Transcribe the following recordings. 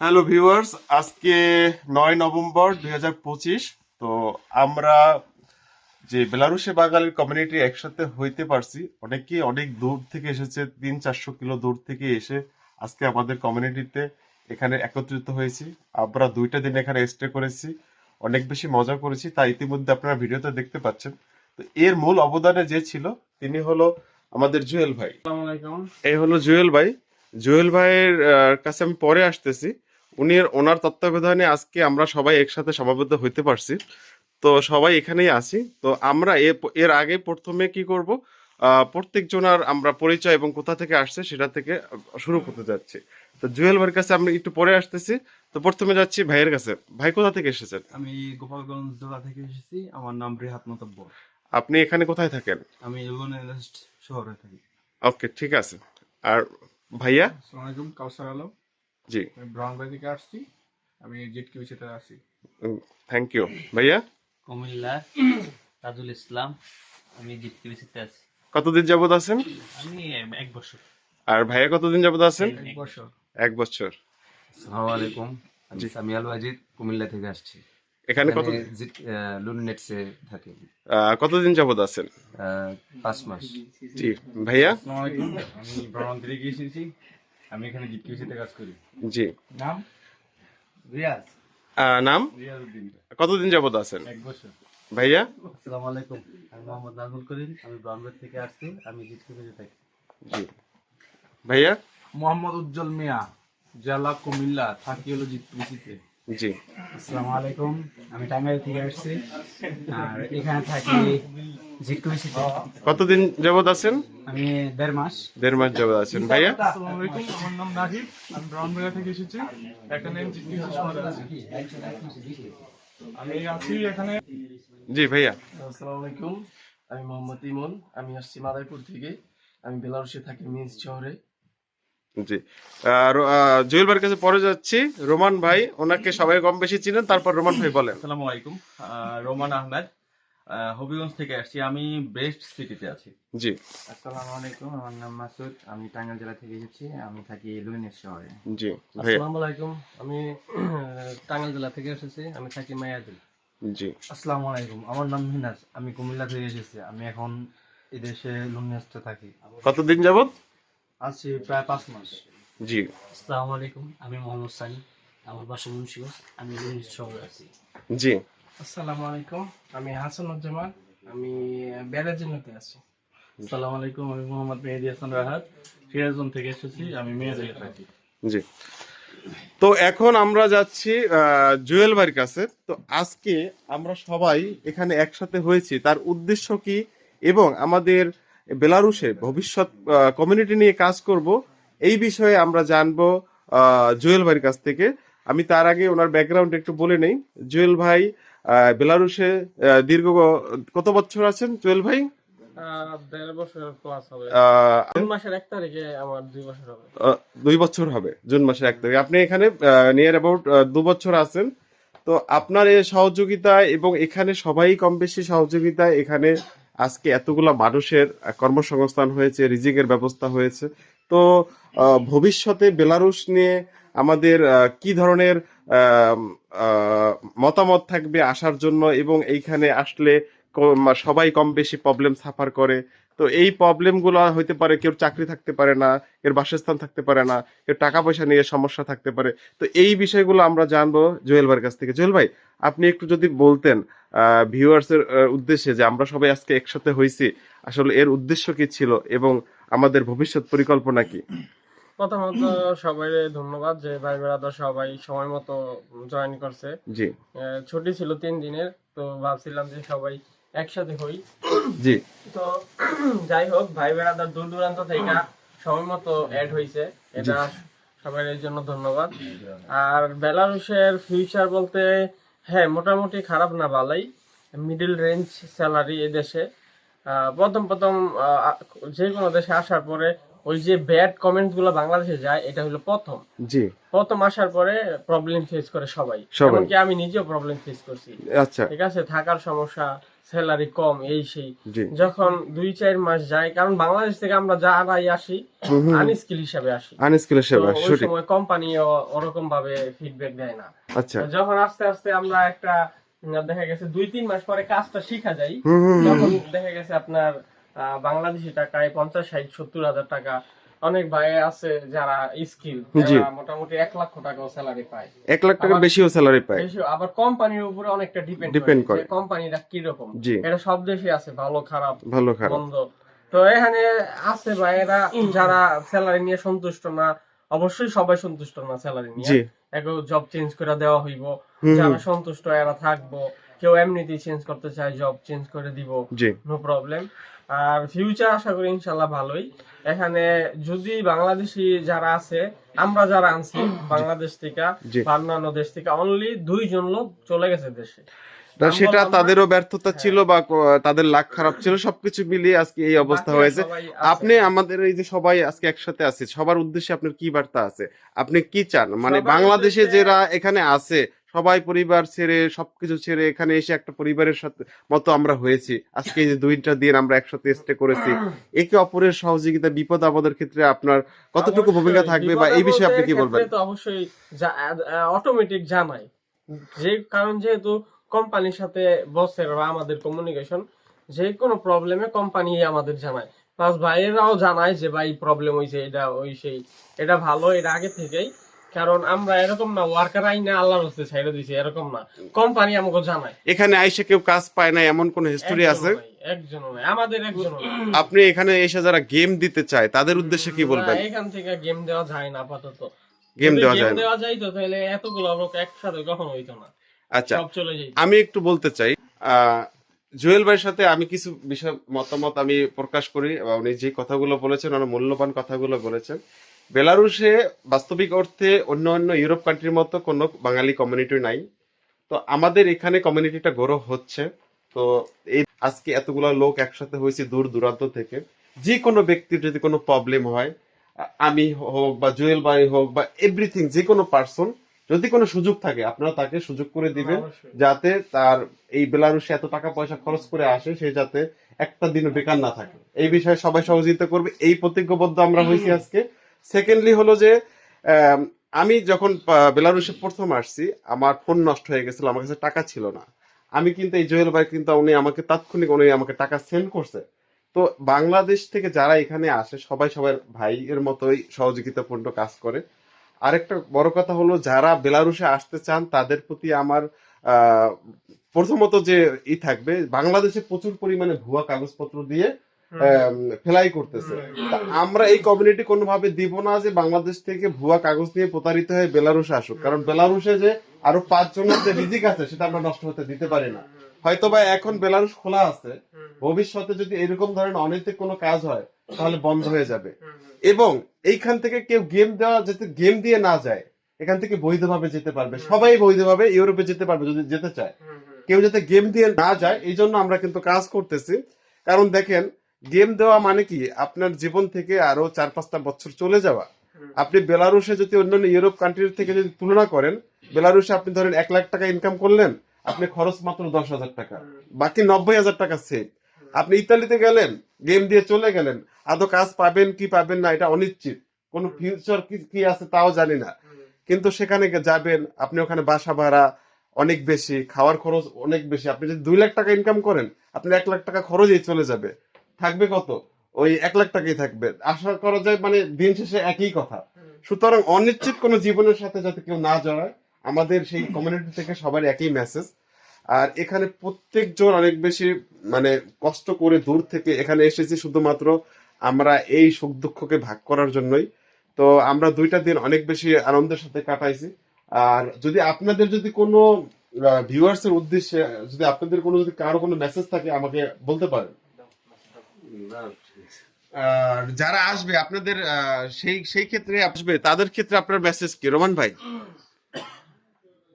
Hello viewers আজকে নয় November দুই হাজার পঁচিশ তো আমরা যে বেলারুশে বাঙালির কমিউনিটি একসাথে হইতে পারছি অনেকে অনেক দূর থেকে এসেছে তিন চারশো কিলো দূর থেকে এসে আজকে আমাদের কমিউনিটিতে এখানে একত্রিত হয়েছি। আমরা দুইটা দিন এখানে স্টে করেছি অনেক বেশি মজা করেছি তা ইতিমধ্যে আপনারা ভিডিওতে দেখতে পাচ্ছেন। তো এর মূল অবদানে যে ছিল তিনি হলো আমাদের জুয়েল ভাই। এই হলো জুয়েল ভাই। জুয়েল ভাইয়ের কাছে আমি পরে আসতেছি। উনি ওনার তত্ত্বাবধানে আজকে আমরা সবাই একসাথে সমাবদ্ধ হইতে পারছি। তো সবাই এখানেই আছি। তো আমরা এর আগে প্রথমে কি করব? প্রত্যেক জনার আমরা পরিচয় এবং কোথা থেকে আসছে সেটা থেকে শুরু করতে যাচ্ছি। তো জুয়েল ভাইয়ের কাছে আমরা একটু পরে আসতেছি। তো প্রথমে যাচ্ছি ভাইয়ের কাছে। ভাই কোথা থেকে এসেছেন? আমি গোপালগঞ্জ জেলা থেকে এসেছি। আমার নাম রেহাত মতব্বর। আপনি এখানে কোথায় থাকেন? আমি শহরে থাকি। ওকে ঠিক আছে। আর ভাইয়া? আসসালামু আলাইকুম কাউসার আলম। জি। আমি ব্রাউনবাই থেকে আসছি। আমি জেট কিউসিতে আছি। থ্যাংক ইউ ভাইয়া? কুমিল্লা তাজুল ইসলাম আমি জিতকিবিসিতে আছি। কতদিন যাবত আছেন? আমি এক বছর। আর ভাইয়া কতদিন যাবত আছেন? এক বছর। এক বছর। আসসালামু আলাইকুম। আমি সামিয়াল ওয়াজিদ কুমিল্লা থেকে আসছি। এখানে কত থাকি। আহ, কতদিন যাবত আছেন? আহ, পাঁচ মাস। জি। ভাইয়া? আসসালামু আলাইকুম। আমি ব্রাউন থেকে এসেছি। আমি এখানে জেট কিউসিতে কাজ করি। জি। নাম? রিয়াজ। নাম? রিয়াজউদ্দিন। কতদিন যাবত আছেন? এক বছর। ভাইয়া? আসসালামু আলাইকুম। আমি মোহাম্মদ নাজমুল করিম। আমি ব্রাউনবেড থেকে আসছি। আমি জিতকিবিসে থাকি। জি। ভাইয়া? মোহাম্মদ উজ্জ্বল মিয়া জেলা কুমিল্লা থাকি হলো জিট কিউসিতে জি। আসসালামু আলাইকুম। আমি টাঙ্গাইল থেকে আসছি। আর এখানে থাকি কতদিন যাবত আছেন? আমি দেড় মাস। দেড় মাস যাবত আছেন। ভাইয়া? আসসালামু আলাইকুম। আমার নাম নাহিদ। আমি থেকে এসেছি। শহরে আছি। আমি আছি এখানে। জি ভাইয়া। আসসালামু আলাইকুম। আমি মোহাম্মদ ইমন। আমি আসছি মাদারীপুর থেকে। আমি বেলারুশে থাকি মিন্স শহরে। জি। আর জুয়েল ভাইয়ের কাছে পরে যাচ্ছি। রোমান ভাই ওনাকে সবাই কম বেশি চিনেন তারপর রোমান ভাই বলেন। আসসালামু আলাইকুম। রোমান আহমেদ। হবিগঞ্জ থেকে আসছি। আমি বেস্ট সিটিতে আছি। জি। আসসালামু আলাইকুম আমার নাম মাসুদ। আমি টাঙ্গাইল জেলা থেকে এসেছি। আমি থাকি লুইনের শহরে। জি আসসালামু আলাইকুম। আমি টাঙ্গাইল জেলা থেকে এসেছি। আমি থাকি মায়াদিল জি। আসসালামু আলাইকুম। আমার নাম মিনাজ। আমি কুমিল্লা থেকে এসেছি। আমি এখন এদেশে লুইনেসতে থাকি। কতদিন যাবত আছি প্রায় পাঁচ মাস। জি। আসসালামু আলাইকুম আমি মোহাম্মদ সানি আমার বাসা মুন্সিগঞ্জ আমি শহরে আছি। জি। আসসালামু আলাইকুম আমি হাসানুজ্জামান আমি ব্যারাজিনোতে আছি। আসসালামু আলাইকুম আমি মোহাম্মদ মেহেদি হাসান রাহাত সিরাজগঞ্জ থেকে এসেছি আমি মেয়েদের থাকি জি। তো এখন আমরা যাচ্ছি আহ, জুয়েল ভাইয়ের কাছে। তো আজকে আমরা সবাই এখানে একসাথে হয়েছি। তার উদ্দেশ্য কি? এবং আমাদের বেলারুশে ভবিষ্যৎ কমিউনিটি নিয়ে কাজ করব এই বিষয়ে আমরা জানব জুয়েল ভাইয়ের কাছ থেকে। আমি তার আগে ওনার ব্যাকগ্রাউন্ড একটু বলে নেই। জুয়েল ভাই বেলারুশে দীর্ঘ কত বছর আছেন জুয়েল ভাই? দুই বছর হবে। জুন মাসের এক তারিখ। আপনি এখানে নিয়ার অ্যাবাউট দু বছর আছেন। তো আপনার এই সহযোগিতায় এবং এখানে সবাই কম বেশি সহযোগিতায় এখানে আজকে এতগুলা মানুষের কর্মসংস্থান হয়েছে, রিজিকের ব্যবস্থা হয়েছে। তো ভবিষ্যতে বেলারুশ নিয়ে আমাদের কি ধরনের মতামত থাকবে আসার জন্য এবং এইখানে আসলে সবাই কম বেশি প্রবলেম সাফার করে? তো এই প্রবলেমগুলো হইতে পারে কেউ চাকরি থাকতে পারে না কেউ বাসস্থান থাকতে পারে না কেউ টাকা পয়সা নিয়ে সমস্যা থাকতে পারে। তো এই বিষয়গুলো আমরা জানব জুয়েল ভাইয়ের কাছ থেকে। জুয়েল ভাই আপনি একটু যদি বলতেন ভিউয়ার্স এর উদ্দেশ্যে যে আমরা সবাই আজকে একসাথে হয়েছি আসলে এর উদ্দেশ্য কি ছিল এবং আমাদের ভবিষ্যৎ পরিকল্পনা কি? প্রথমত সবাই ধন্যবাদ যে ভাই সবাই সময় মতো জয়েন করছে। জি। ছুটি ছিল তিন দিনের তো ভাবছিলাম যে সবাই একসাথে হই। জি। তো যাই হোক ভাই বেড়াদার দূর দূরান্ত থেকে সময় মতো অ্যাড হয়েছে এটা সবাই এর জন্য ধন্যবাদ। আর বেলারুশের ফিউচার বলতে হ্যাঁ মোটামুটি খারাপ না ভালোই। মিডল রেঞ্জ স্যালারি এদেশে আহ, প্রথম প্রথম যে কোনো দেশে আসার পরে ওই যে ব্যাড কমেন্টসগুলো বাংলাদেশে যায় এটা হলো প্রথম। জি। প্রথম আসার পরে প্রবলেম ফেস করে সবাই। সবাই। এমনকি আমি নিজেও প্রবলেম ফেস করছি। আচ্ছা। ঠিক আছে? থাকার সমস্যা স্যালারি কম এই সেই। যখন দুই চার মাস যায় কারণ বাংলাদেশ থেকে আমরা যারাই আসি আনস্কিল হিসাবে আসি। আনস্কিল তো সেবা ওই সময় কোম্পানি ওরকম ভাবে ফিডব্যাক দেয় না। আচ্ছা। যখন আস্তে আস্তে আমরা একটা দেখা গেছে দুই তিন মাস পরে কাজটা শিখা হুম। তখন দেখা গেছে আপনার বাংলাদেশি টাকায় পঞ্চাশ ষাট সত্তর হাজার টাকা অনেক ভাই আছে যারা স্কিল মোটামুটি এক লক্ষ টাকাও স্যালারি পায়। এক লাখ টাকার বেশিও স্যালারি পায়। আবার কোম্পানির উপরে অনেকটা ডিপেন্ড Depend করে। কোম্পানিটা কীরকম? এটা সব দেশে আছে ভালো খারাপ ভালো খারাপ। বন্ধ। তো এখানে আছে ভাইয়েরা যারা স্যালারি নিয়ে সন্তুষ্ট না অবশ্যই সবাই সন্তুষ্ট না স্যালারি নিয়ে। জব চেঞ্জ করে দেওয়া হইব। যারা সন্তুষ্ট এরা থাকব। কেউ এমনিতেই চেঞ্জ করতে চায় জব চেঞ্জ করে দিব নো প্রবলেম আর ফিউচার আশা করি ইনশাল্লাহ ভালোই। এখানে যদি বাংলাদেশি যারা আছে আমরা যারা আনছি বাংলাদেশ থেকে। বা অন্যান্য দেশ থেকে অনলি দুইজন লোক চলে গেছে দেশে। সেটা তাদেরও ব্যর্থতা ছিল বা তাদের লাখ খারাপ ছিল সবকিছু মিলিয়ে আজকে এই অবস্থা হয়েছে। আপনি আমাদের এই যে সবাই আজকে একসাথে আছে সবার উদ্দেশ্যে আপনার কি বার্তা আছে? আপনি কি চান? মানে বাংলাদেশে যারা এখানে আছে সবাই পরিবার ছেড়ে সবকিছু ছেড়ে এখানে এসে একটা পরিবারের সাথে মতো আমরা হয়েছি। আজকে এই যে দুইটা দিন আমরা একসাথে স্টে করেছি। একে অপরের সহযোগিতা বিপদ আপদের ক্ষেত্রে আপনার কতটুকু ভূমিকা থাকবে বা এই বিষয়ে আপনি কি বলবেন? তো অবশ্যই অটোমেটিক জানাই। যে কারণ যেহেতু কোম্পানির সাথে বসের বা আমাদের কমিউনিকেশন যে কোনো প্রবলেমে কোম্পানি আমাদের জানায়। প্লাস ভাইয়েরাও জানায় যে ভাই প্রবলেম হয়েছে এটা ওই সেই এটা ভালো এটা আগে থেকেই। কারণ আমরা এরকম না ওয়ার্কার আইনে আল্লাহর হস্তে ছেড়ে দিছি এরকম না। কোম্পানি আমাকে জানায়। এখানে আইসে কেউ কাজ পায় না এমন কোন হিস্টোরি আছে? নাই আমাদের একজনও নাই। আপনি এখানে এসে যারা গেম দিতে চায় তাদের উদ্দেশ্যে কি বলবেন? এখান থেকে গেম দেওয়া যায় না আপাতত। গেম দেওয়া যায় না? দেওয়া যাইতো তাহলে এতগুলো লোক একসাথে কখনো হইতো না। আচ্ছা সব চলে আমি একটু বলতে চাই আহ, জুয়েল ভাইয়ের সাথে আমি কিছু বিষয় মতামত আমি প্রকাশ করি উনি যে কথাগুলো বলেছেন অনেক মূল্যবান কথাগুলো বলেছেন। বেলারুশে বাস্তবিক অর্থে অন্য অন্য ইউরোপ কান্ট্রির মতো কোনো বাঙালি কমিউনিটি নাই। তো আমাদের এখানে কমিউনিটিটা গড়ো হচ্ছে। তো এই আজকে এতগুলো লোক একসাথে হয়েছে দূর দূরান্ত থেকে। যে কোনো ব্যক্তির যদি কোনো প্রবলেম হয় আমি হোক বা জুয়েল ভাই হোক বা এভরিথিং যে কোনো পার্সন যদি কোনো সুযোগ থাকে আপনারা তাকে সুযোগ করে দিবেন যাতে তার এই বেলারুশে এত টাকা পয়সা খরচ করে আসে সে যাতে একটা দিনও বেকার না থাকে। এই বিষয়ে সবাই সহযোগিতা করবে। এই প্রতিজ্ঞবদ্ধ আমরা হয়েছি আজকে। সেকেন্ডলি হলো যে আমি যখন আহ, বেলারুশে প্রথম আসছি আমার ফোন নষ্ট হয়ে গেছিল আমার কাছে টাকা ছিল না। আমি কিন্তু এই জুয়েল ভাই কিন্তু উনি আমাকে তাৎক্ষণিক উনি আমাকে টাকা সেন্ড করছে। তো বাংলাদেশ থেকে যারা এখানে আসে সবাই সবার ভাইয়ের মতোই সহযোগিতাপূর্ণ কাজ করে। আরেকটা বড় কথা হলো যারা বেলারুশে আসতে চান তাদের প্রতি আমার প্রথমত যে ই থাকবে বাংলাদেশে প্রচুর পরিমাণে ভুয়া কাগজপত্র দিয়ে ফেলাই করতেছে। আমরা এই কমিউনিটি কোনোভাবে দিব না যে বাংলাদেশ থেকে ভুয়া কাগজ নিয়ে প্রতারিত হয়ে বেলারুশে আসুক। কারণ বেলারুশে যে আরও পাঁচ জনের যে রিজিক আছে সেটা আমরা নষ্ট হতে দিতে পারি না। হয়তো বা এখন বেলারুশ খোলা আছে। ভবিষ্যতে যদি এরকম ধরনের অনৈতিক কোনো কাজ হয় তাহলে বন্ধ হয়ে যাবে। এবং এইখান থেকে কেউ গেম দেওয়া যাতে গেম দিয়ে না যায় এখান থেকে বৈধভাবে যেতে পারবে। সবাই বৈধভাবে ইউরোপে যেতে পারবে যদি যেতে চায়। কেউ যাতে গেম দিয়ে না যায় এই জন্য আমরা কিন্তু কাজ করতেছি। কারণ দেখেন গেম দেওয়া মানে কি? আপনার জীবন থেকে আরও চার পাঁচটা বছর চলে যাওয়া। আপনি বেলারুশে যদি অন্যান্য ইউরোপ কান্ট্রির থেকে যদি তুলনা করেন বেলারুশে আপনি ধরেন এক লাখ টাকা ইনকাম করলেন আপনি খরচ মাত্র দশ হাজার টাকা। বাকি নব্বই হাজার টাকা সেভ আপনি ইতালিতে গেলেন গেম দিয়ে চলে গেলেন আদৌ কাজ পাবেন কি পাবেন না এটা অনিশ্চিত। কোন ফিউচার কি কি আছে তাও জানি না। কিন্তু সেখানে যাবেন আপনি ওখানে বাসা ভাড়া অনেক বেশি খাওয়ার খরচ অনেক বেশি। আপনি যদি দুই লাখ টাকা ইনকাম করেন আপনার এক লাখ টাকা খরচই চলে যাবে। থাকবে কত? ওই এক লাখ টাকাই থাকবে। আশা করা যায় মানে দিন শেষে একই কথা। সুতরাং অনিশ্চিত কোনো জীবনের সাথে যাতে কেউ না জড়ায় আমাদের সেই কমিউনিটি থেকে সবার একই মেসেজ আর এখানে প্রত্যেকজন অনেক বেশি মানে কষ্ট করে দূর থেকে এখানে এসেছি শুধুমাত্র আমরা এই সুখ দুঃখকে ভাগ করার জন্যই। তো আমরা দুইটা দিন অনেক বেশি আনন্দের সাথে কাটাইছি। আর যদি আপনাদের যদি কোনো ভিউয়ার্স এর উদ্দেশ্যে যদি আপনাদের কোনো যদি কারও কোনো মেসেজ থাকে আমাকে বলতে পারেন। যারা আসবে আপনাদের সেই সেই ক্ষেত্রে আসবে তাদের ক্ষেত্রে আপনার মেসেজ কি? রোমান ভাই।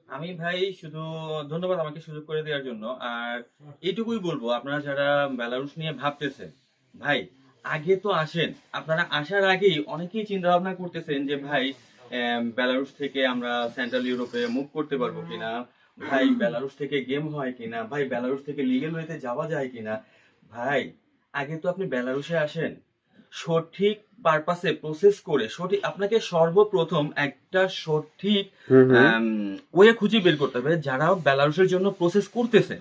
আমি ভাই শুধু ধন্যবাদ আমাকে সুযোগ করে দেওয়ার জন্য। আর এইটুকুই বলব আপনারা যারা বেলারুশ নিয়ে ভাবতেছেন ভাই আগে তো আসেন। আপনারা আসার আগেই অনেকেই চিন্তা ভাবনা করতেছেন যে ভাই আম, বেলারুস থেকে আমরা সেন্ট্রাল ইউরোপে মুভ করতে পারব কিনা? ভাই বেলারুস থেকে গেম হয় কিনা? ভাই বেলারুস থেকে লিগেল ওয়েতে যাওয়া যায় কিনা? ভাই আগে তো আপনি বেলারুসে আসেন সঠিক পারপাসে প্রসেস করে সঠিক আপনাকে সর্বপ্রথম একটা সঠিক ওয়ে খুঁজে বের করতে হবে। যারা বেলারুসের জন্য প্রসেস করতেছে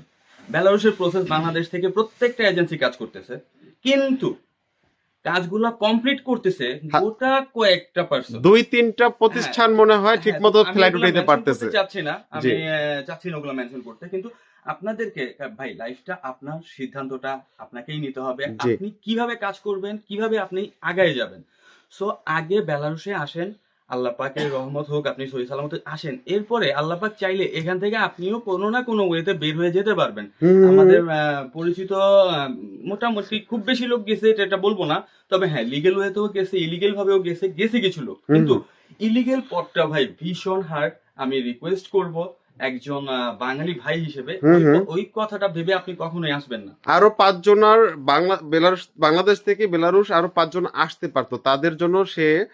বেলারুসের প্রসেস বাংলাদেশ থেকে প্রত্যেকটা এজেন্সি কাজ করতেছে কিন্তু কাজগুলা কমপ্লিট করতেছে হ্যাঁ। গোটা কয়েকটা পার্সন দুই তিনটা প্রতিষ্ঠান মনে হয় ঠিক মতো ফ্লাইট উঠাইতে পারতেছে। চাচ্ছি না। আমি চাচ্ছি না ওগুলো মেনশন করতে কিন্তু আপনাদেরকে ভাই লাইফটা আপনার সিদ্ধান্তটা আপনাকেই নিতে হবে। আপনি কীভাবে কাজ করবেন কীভাবে আপনি আগায় যাবেন? সো আগে বেলারুসে আসেন আল্লাহ পাকের রহমত হোক আপনি সহি সালামত আসেন। এরপরে আল্লাহ পাক চাইলে এখান থেকে আপনিও কোনো না কোনো ওয়েতে বের হয়ে যেতে পারবেন। আমাদের পরিচিত মোটামুটি খুব বেশি লোক গেছে এটা এটা বলব না। তবে হ্যাঁ লিগেল ওয়েতেও গেছে ইলিগেল ভাবেও গেছে গেছে কিছু লোক। কিন্তু ইলিগেল পথটা ভাই ভীষণ হার্ড আমি রিকোয়েস্ট করব একজন বাঙালি ভাই হিসেবে ওই- কথাটা ভেবে আপনি কখনোই আসবেন না। আরও পাঁচজনের বাংলা বাংলাদেশ থেকে বেলারুস আরও পাঁচজন আসতে পারতো। তাদের জন্য সে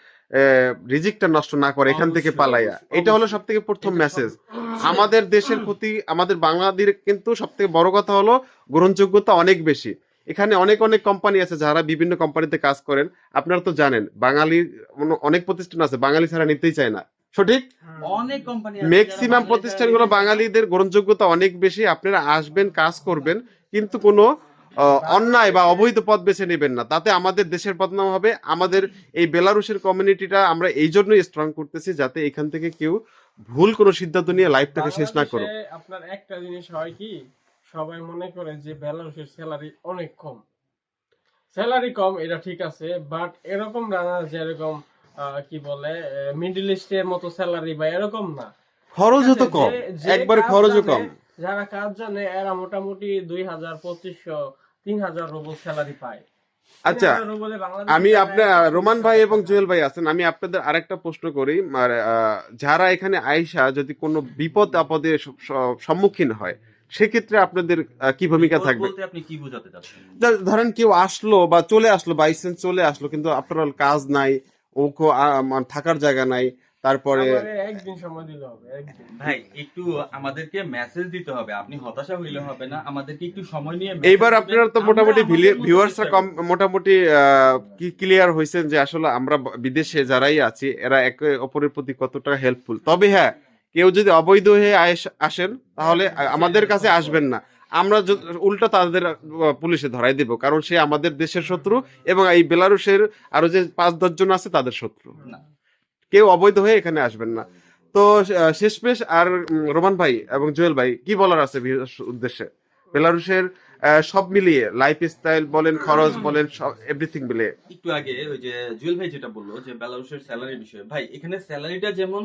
রিজিকটা নষ্ট না করে এখান থেকে পালাইয়া। এটা হলো সব থেকে প্রথম মেসেজ আমাদের দেশের প্রতি আমাদের বাংলাদেশের কিন্তু সব থেকে বড় কথা হলো গ্রহণযোগ্যতা অনেক বেশি। এখানে অনেক অনেক কোম্পানি আছে যারা বিভিন্ন কোম্পানিতে কাজ করেন। আপনারা তো জানেন বাঙালি অনেক প্রতিষ্ঠান আছে বাঙালি ছাড়া নিতেই চায় না। সঠিক? অনেক কোম্পানি ম্যাক্সিমাম প্রতিষ্ঠানগুলো বাঙালিদের গ্রহণযোগ্যতা অনেক বেশি আপনারা আসবেন কাজ করবেন কিন্তু কোনো অন্যায় বা অবৈধ পথ বেছে নেবেন না। তাতে আমাদের দেশের বদনাম হবে আমাদের এই বেলারুশের কমিউনিটিটা আমরা এই জন্যই স্ট্রং করতেছি যাতে এখান থেকে কেউ ভুল কোনো সিদ্ধান্ত নিয়ে লাইফটাকে শেষ না করো আপনার একটা জিনিস হয় কি সবাই মনে করে যে বেলারুশের স্যালারি অনেক কম। স্যালারি কম এটা ঠিক আছে বাট এরকম না যেরকম কি বলে মিডল ইস্টের মতো স্যালারি বা এরকম না। খরচও তো কম। একবারে খরচও কম। যারা কাজ জানে এরা মোটামুটি দুই হাজার পঁচিশশো তিন হাজার রুবল স্যালারি পায়। আচ্ছা 3000 রুবলে বাংলাদেশে আমি আপনার রোমান ভাই এবং জুয়েল ভাই আছেন আমি আপনাদের আরেকটা প্রশ্ন করি। যারা এখানে আইসা যদি কোনো বিপদ আপদে সম্মুখীন হয় সেক্ষেত্রে আপনাদের কি ভূমিকা থাকবে? আপনি কি বোঝাতে চাচ্ছেন? ধরেন কেউ আসলো বা চলে আসলো বাইসেন্স চলে আসলো কিন্তু আপনার কাজ নাই ও কো- আ- মানে থাকার জায়গা নাই তারপরে একদিন সময় দিলে হবে ভাই একটু আমাদেরকে মেসেজ দিতে হবে আপনি হতাশা হইলে হবে না আমাদেরকে একটু সময় নিয়ে এইবার আপনারা তো মোটামুটি ভিউয়ার্সরা কম মোটামুটি কি ক্লিয়ার হয়েছেন যে আসলে আমরা বিদেশে যারাই আছি এরা একে অপরের প্রতি কতটা হেল্পফুল তবে হ্যাঁ কেউ যদি অবৈধ হয়ে আসেন তাহলে আমাদের কাছে আসবেন না। আমরা উল্টা তাদের পুলিশে ধরাই দিব কারণ সে আমাদের দেশের শত্রু এবং এই বেলারুশের আরও যে পাঁচ দশজন আছে তাদের শত্রু। কেউ অবৈধ হয়ে এখানে আসবেন না। তো শেষমেশ আর রোমান ভাই এবং জুয়েল ভাই কি বলার আছে উদ্দেশ্যে? বেলারুশের সব মিলিয়ে লাইফ স্টাইল বলেন খরচ বলেন সব এভরিথিং মিলিয়ে। একটু আগে ওই যে জুয়েল ভাই যেটা বলল যে বেলারুশের স্যালারি বিষয়ে ভাই এখানে স্যালারিটা যেমন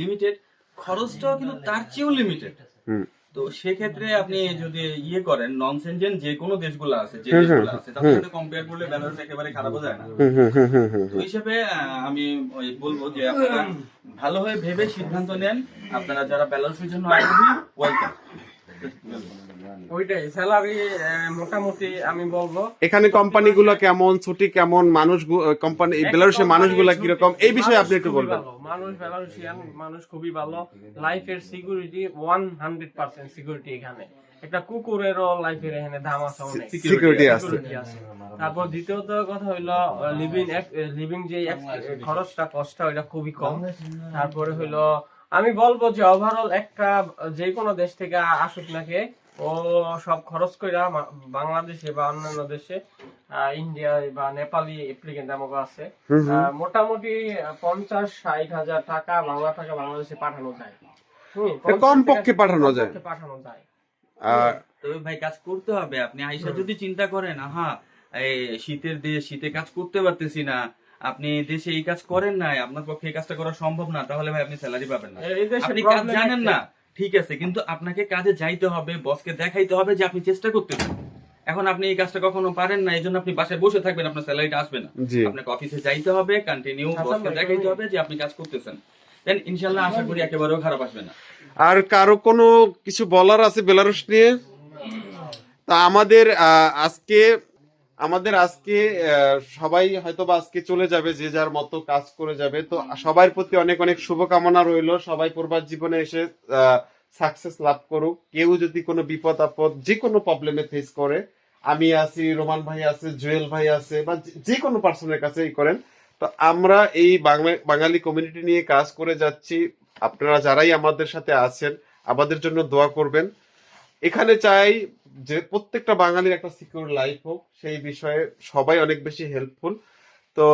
লিমিটেড খরচটাও কিন্তু তার চেয়েও লিমিটেড হুম। তো সেক্ষেত্রে আপনি যদি ইয়ে করেন নন সেনজেন যে কোনো দেশগুলো আছে যে দেশগুলো আছে তার সাথে কম্পেয়ার করলে ব্যালেন্স একেবারে খারাপ যায় না। তো হিসেবে আমি বলব যে আপনারা ভালো ভালোভাবে ভেবে সিদ্ধান্ত নেন। আপনারা যারা ব্যালেন্সের জন্য আগ্রহী ওয়েলকাম ওইটাই স্যালারি মোটামুটি আমি বলব। এখানে কোম্পানিগুলো কেমন ছুটি কেমন মানুষ কোম্পানি বেলারুশের মানুষগুলা কীরকম? এই বিষয়ে আপনি একটু বলবেন। মানুষ বেলারুশিয়ান মানুষ খুবই ভালো। লাইফের security one hundred percent security এখানে। একটা কুকুরেরও লাইফের এখানে দাম আছে অনেক। সিকিউরিটি আছে। তারপর দ্বিতীয়ত কথা হইল লিভিং লিভিং যে খরচটা কষ্টটা ওইটা খুবই কম। তারপরে হইল আমি বলব যে ওভারঅল একটা যে কোনো দেশ থেকে আসুক নাকি ও সব খরচ কইরা বাংলাদেশে বা অন্যান্য দেশে আহ, ইন্ডিয়ায় বা নেপালি অ্যাপ্লিকেন্ট আমাকে আছে। মোটামুটি পঞ্চাশ ষাট হাজার টাকা বাংলা টাকা বাংলাদেশে পাঠানো যায়। কম পক্ষে পাঠানো যায়। পাঠানো যায়। তবে ভাই কাজ করতে হবে। আপনি আইসা যদি চিন্তা করেন আহা এই শীতের দেশ শীতে কাজ করতে পারতেছি না আপনি দেশে এই কাজ করেন নাই আপনার পক্ষে এই কাজটা করা সম্ভব না তাহলে ভাই আপনি স্যালারি পাবেন না। আপনি কাজ জানেন না ঠিক আছে কিন্তু আপনাকে কাজে যাইতে হবে বসকে দেখাইতে হবে যে আপনি চেষ্টা করতেছেন। এখন আপনি এই কাজটা কখনো পারেন না এই জন্য আপনি বাসায় বসে থাকবেন আপনার স্যালারিটা আসবে না। আপনাকে অফিসে যাইতে হবে কন্টিনিউ বসকে দেখাইতে হবে যে আপনি কাজ করতেছেন। দেন ইনশাল্লাহ আশা করি একেবারেও খারাপ আসবে না। আর কারও কোনো কিছু বলার আছে বেলারুশ নিয়ে? তা আমাদের আহ, আজকে আমাদের আজকে সবাই হয়তো বা আজকে চলে যাবে যে যার মতো কাজ করে যাবে। তো সবার প্রতি অনেক অনেক শুভকামনা রইল। সবাই পূর্বার জীবনে এসে সাকসেস লাভ করুক। কেউ যদি কোনো বিপদ আপদ যে কোনো প্রবলেমে ফেস করে আমি আছি রোমান ভাই আছে জুয়েল ভাই আছে বা যে- কোনো পার্সনের কাছেই করেন তো আমরা এই বাংলা- বাঙালি কমিউনিটি নিয়ে কাজ করে যাচ্ছি। আপনারা যারাই আমাদের সাথে আছেন আমাদের জন্য দোয়া করবেন। এখানে চাই যে প্রত্যেকটা বাঙালির একটা সিকিউর লাইফ হোক, সেই বিষয়ে সবাই অনেক বেশি হেল্পফুল তো,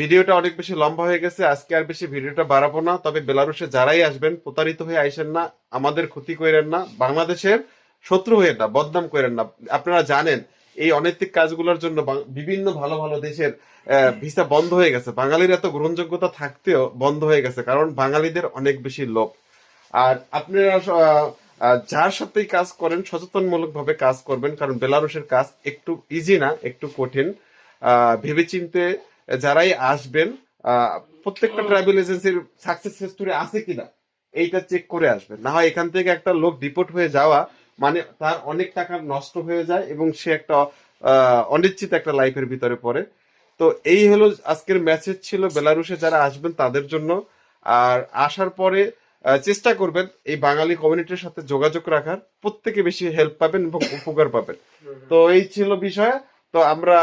ভিডিওটা অনেক বেশি লম্বা হয়ে গেছে, আজকে আর বেশি ভিডিওটা বাড়াবো না, তবে বেলারুশে যারাই আসবেন, প্রতারিত হয়ে আইসেন না, আমাদের ক্ষতি করেন না, বাংলাদেশের শত্রু হয়ে না, বদনাম করেন না। আপনারা জানেন, এই অনৈতিক কাজগুলোর জন্য বিভিন্ন ভালো ভালো দেশের ভিসা বন্ধ হয়ে গেছে। বাঙালির এত গ্রহণযোগ্যতা থাকতেও বন্ধ হয়ে গেছে, কারণ বাঙালিদের অনেক বেশি লোভ। আর আপনারা যার সাথেই কাজ করেন সচেতনমূলক ভাবে কাজ করবেন কারণ বেলারুশের কাজ একটু ইজি না একটু কঠিন। ভেবেচিন্তে যারাই আসবেন প্রত্যেকটা ট্রাভেল এজেন্সির সাকসেস হিস্টোরি আছে কিনা এইটা চেক করে আসবেন। না হয় এখান থেকে একটা লোক ডিপোর্ট হয়ে যাওয়া মানে তার অনেক টাকা নষ্ট হয়ে যায় এবং সে একটা অনিশ্চিত একটা লাইফের ভিতরে পড়ে। তো এই হলো আজকের মেসেজ ছিল বেলারুশে যারা আসবেন তাদের জন্য। আর আসার পরে চেষ্টা করবেন এই বাঙালি কমিউনিটির সাথে যোগাযোগ রাখার। প্রত্যেকে বেশি হেল্প পাবেন এবং উপকার পাবেন। তো এই ছিল বিষয়। তো আমরা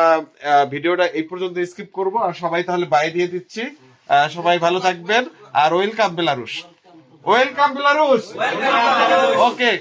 ভিডিওটা এই পর্যন্ত স্কিপ করব। আর সবাই তাহলে বাই দিয়ে দিচ্ছি। সবাই ভালো থাকবেন। আর welcome Belarus welcome Belarus okay